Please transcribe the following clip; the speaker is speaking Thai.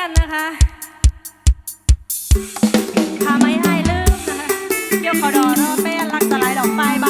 กันนะคะทำไม่ให้ลืมนะคะเดี๋ยวขอดอรอเป้นรักสลายดอกไม้บ้า